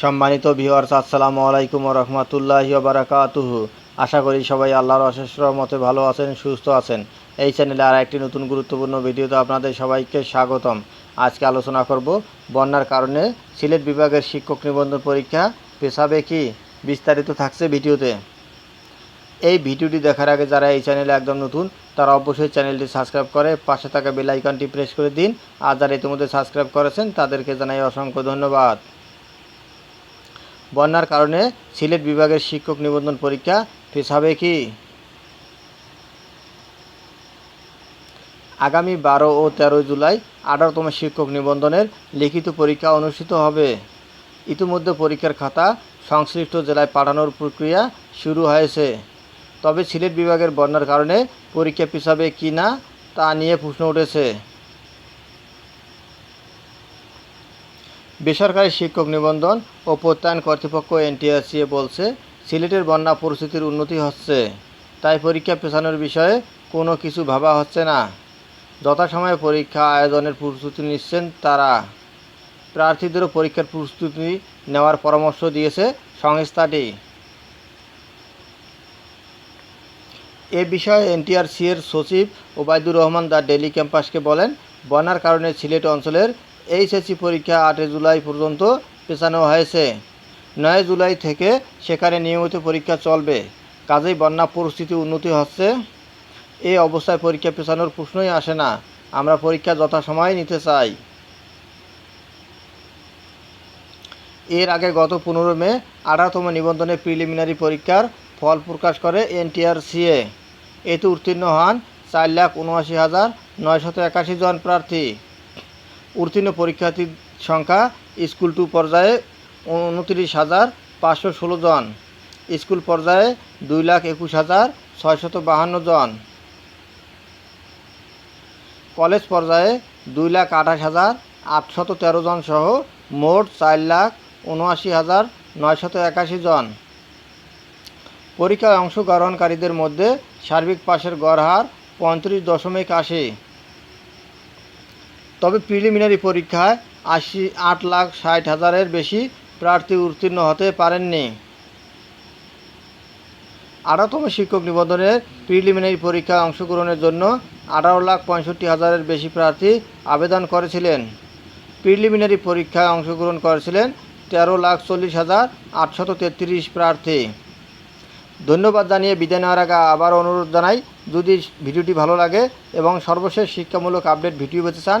সম্মানিত ভিওয়ার্স আসসালামু আলাইকুম রহমতুল্লাহি বারাকাতুহু। আশা করি সবাই আল্লাহর অশেষ রহমতে ভালো আছেন, সুস্থ আছেন। এই চ্যানেলে আর একটি নতুন গুরুত্বপূর্ণ ভিডিওতে আপনাদের সবাইকে স্বাগতম। আজকে আলোচনা করব, বন্যার কারণে সিলেট বিভাগের শিক্ষক নিবন্ধন পরীক্ষা পেছাবে কি? বিস্তারিত থাকছে ভিডিওতে। এই ভিডিওটি দেখার আগে যারা এই চ্যানেলে একদম নতুন, তারা অবশ্যই চ্যানেলটি সাবস্ক্রাইব করে, পাশে থাকা বেল আইকনটি প্রেস করে দিন। আর যারা ইতিমধ্যে সাবস্ক্রাইব করেছেন, তাদেরকে জানাই অসংখ্য ধন্যবাদ। বন্যার কারণে সিলেট বিভাগের শিক্ষক নিবন্ধন পরীক্ষা পেছাবে কি? আগামী বারো ও তেরো জুলাই আঠারোতম শিক্ষক নিবন্ধনের লিখিত পরীক্ষা অনুষ্ঠিত হবে। ইতিমধ্যে পরীক্ষার খাতা সংশ্লিষ্ট জেলায় পাঠানোর প্রক্রিয়া শুরু হয়েছে। তবে সিলেট বিভাগের বন্যার কারণে পরীক্ষা পিছাবে কি না তা নিয়ে প্রশ্ন উঠেছে। বেসরকারি শিক্ষক নিবন্ধন ও প্রত্যয়ন কর্তৃপক্ষ এনটিআরসিএ বলছে, সিলেটের বন্যা পরিস্থিতির উন্নতি হচ্ছে, তাই পরীক্ষা পেছানোর বিষয়ে কোনো কিছু ভাবা হচ্ছে না। যথাসময়ে পরীক্ষা আয়োজনের প্রস্তুতি নিচ্ছেন তারা। প্রার্থীদেরও পরীক্ষার প্রস্তুতি নেওয়ার পরামর্শ দিয়েছে সংস্থাটি। এ বিষয়ে এনটিআরসি এর সচিব ওবায়দুর রহমান দা ডেলি ক্যাম্পাসকে বলেন, বন্যার কারণে সিলেট অঞ্চলের এইচএসসি পরীক্ষা আটই জুলাই পর্যন্ত পেছানো হয়েছে। নয় জুলাই থেকে সেখানে নিয়মিত পরীক্ষা চলবে। কাজেই বন্যা পরিস্থিতি উন্নতি হচ্ছে। এই অবস্থায় পরীক্ষা পেছানোর প্রশ্নই আসে না। আমরা পরীক্ষা যথাসময়ে নিতে চাই। এর আগে গত পনেরো মে আঠারোতম নিবন্ধনে প্রিলিমিনারি পরীক্ষার ফল প্রকাশ করে এনটিআরসিএ। এতে উত্তীর্ণ হন চার লাখ উনআশি হাজার নয়শত একাশি জন প্রার্থী। উত্তীর্ণ পরীক্ষার্থীর সংখ্যা স্কুল টু পর্যায়ে উনত্রিশ হাজার পাঁচশো ষোলো জন। স্কুল পর্যায়ে দুই লাখ একুশ হাজার ছয়শত বাহান্ন জন। কলেজ পর্যায়ে দুই লাখ আঠাশ হাজার আটশত তেরো জন সহ মোট চার লাখ উনআশি হাজার নয়শত একাশি জন। পরীক্ষায় অংশগ্রহণকারীদের মধ্যে সার্বিক পাশের গড় হার পঁয়ত্রিশ দশমিক আশি। তবে প্রিলিমিনারি পরীক্ষায় আশি আট লাখ ষাট হাজারের বেশি প্রার্থী উত্তীর্ণ হতে পারেননি। আঠারোতম শিক্ষক নিবন্ধনের প্রিলিমিনারি পরীক্ষায় অংশগ্রহণের জন্য আঠারো লাখ পঁয়ষট্টি হাজারের বেশি প্রার্থী আবেদন করেছিলেন। প্রিলিমিনারি পরীক্ষায় অংশগ্রহণ করেছিলেন তেরো লাখ চল্লিশ হাজার আটশত তেত্রিশ প্রার্থী। ধন্যবাদ জানিয়ে বিদায় নেওয়ার আগে আবার অনুরোধ জানাই, যদি ভিডিওটি ভালো লাগে এবং সর্বশেষ শিক্ষামূলক আপডেট ভিডিও পেতে চান